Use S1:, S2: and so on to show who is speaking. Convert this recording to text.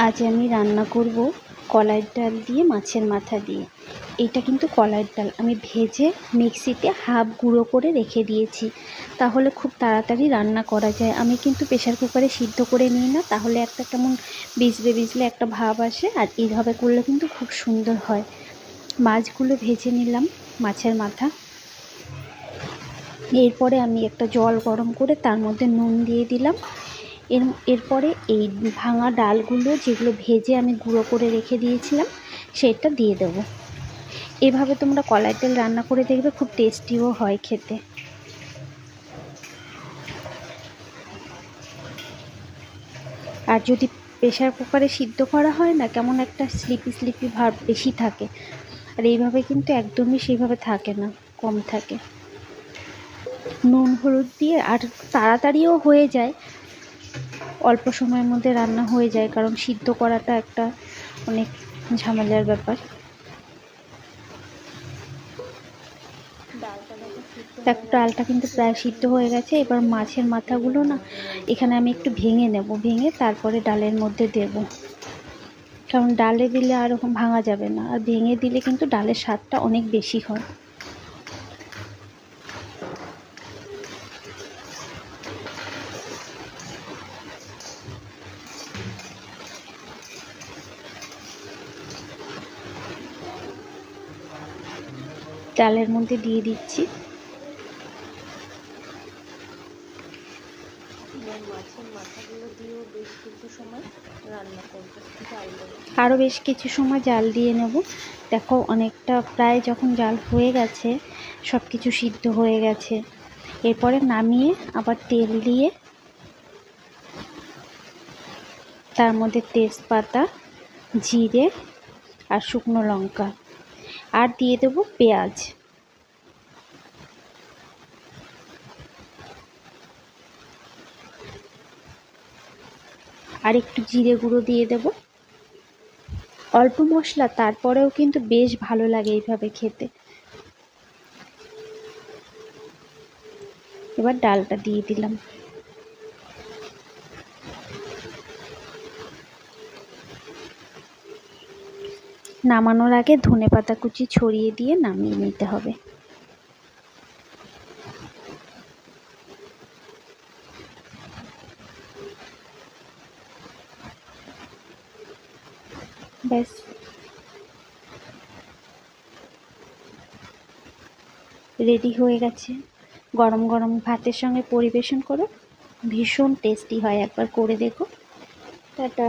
S1: আজ আমি রান্না করব কলাইয়ের ডাল দিয়ে, মাছের মাথা দিয়ে। এটা কিন্তু কলাইয়ের ডাল। আমি ভেজে মিক্সিতে হাফ গুঁড়ো করে রেখে দিয়েছি। তাহলে খুব তাড়াতাড়ি রান্না করা যায়। আমি কিন্তু প্রেশার কুকারে সিদ্ধ করে নিই না। তাহলে একটা কেমন বিজলে বিজলে একটা ভাব আসে। আর এইভাবে করলে কিন্তু খুব সুন্দর হয়। মাছগুলো ভেজে নিলাম মাছের মাথা। এরপরে আমি একটা জল গরম করে তার মধ্যে নুন দিয়ে দিলাম। এর, এরপরে এই ভাঙা ডালগুলো যেগুলো ভেজে আমি গুঁড়ো করে রেখে দিয়েছিলাম, সেটা দিয়ে দেবো। এভাবে তোমরা কলাই তেল রান্না করে দেখবে, খুব টেস্টিও হয় খেতে। আর যদি প্রেশার কুকারে সিদ্ধ করা হয় না, কেমন একটা স্লিপি স্লিপি ভাব বেশি থাকে। আর এইভাবে কিন্তু একদমই সেইভাবে থাকে না, কম থাকে। নুন, হলুদ দিয়ে আর তাড়াতাড়িও হয়ে যায় অল্প সময়ের মধ্যে রান্না হয়ে যায়, কারণ সিদ্ধ করাটা একটা অনেক ঝামেলার ব্যাপার। দেখো ডালটা কিন্তু প্রায় সিদ্ধ হয়ে গেছে, এবার মাছের মাথাগুলো না এখানে আমি একটু ভেঙে নেব, ভেঙে তারপরে ডালের মধ্যে দেব। কারণ ডালে দিলে আর ওরকম ভাঙা যাবে না, আর ভেঙে দিলে কিন্তু ডালের স্বাদটা অনেক বেশি হয়। ডালের মধ্যে দিয়ে দিচ্ছি। আরও বেশ কিছু সময় জাল দিয়ে নেব। দেখো অনেকটা প্রায় যখন জাল হয়ে গেছে সব কিছু সিদ্ধ হয়ে গেছে। এরপরে নামিয়ে আবার তেল দিয়ে তার মধ্যে তেজপাতা, জিরে আর শুকনো লঙ্কা আর দিয়ে দেব পেঁয়াজ। আর একটু জিরে গুঁড়ো দিয়ে দেব। অল্প মশলা, তারপরেও কিন্তু বেশ ভালো লাগে এইভাবে খেতে। এবার ডালটা দিয়ে দিলাম। নামানোর আগে ধনে পাতা কুচি ছড়িয়ে দিয়ে নামিয়ে নিতে হবে। ব্যাস। রেডি হয়ে গেছে। গরম গরম ভাতের সঙ্গে পরিবেশন করো। ভীষণ টেস্টি হয়, একবার করে দেখো। টাটা।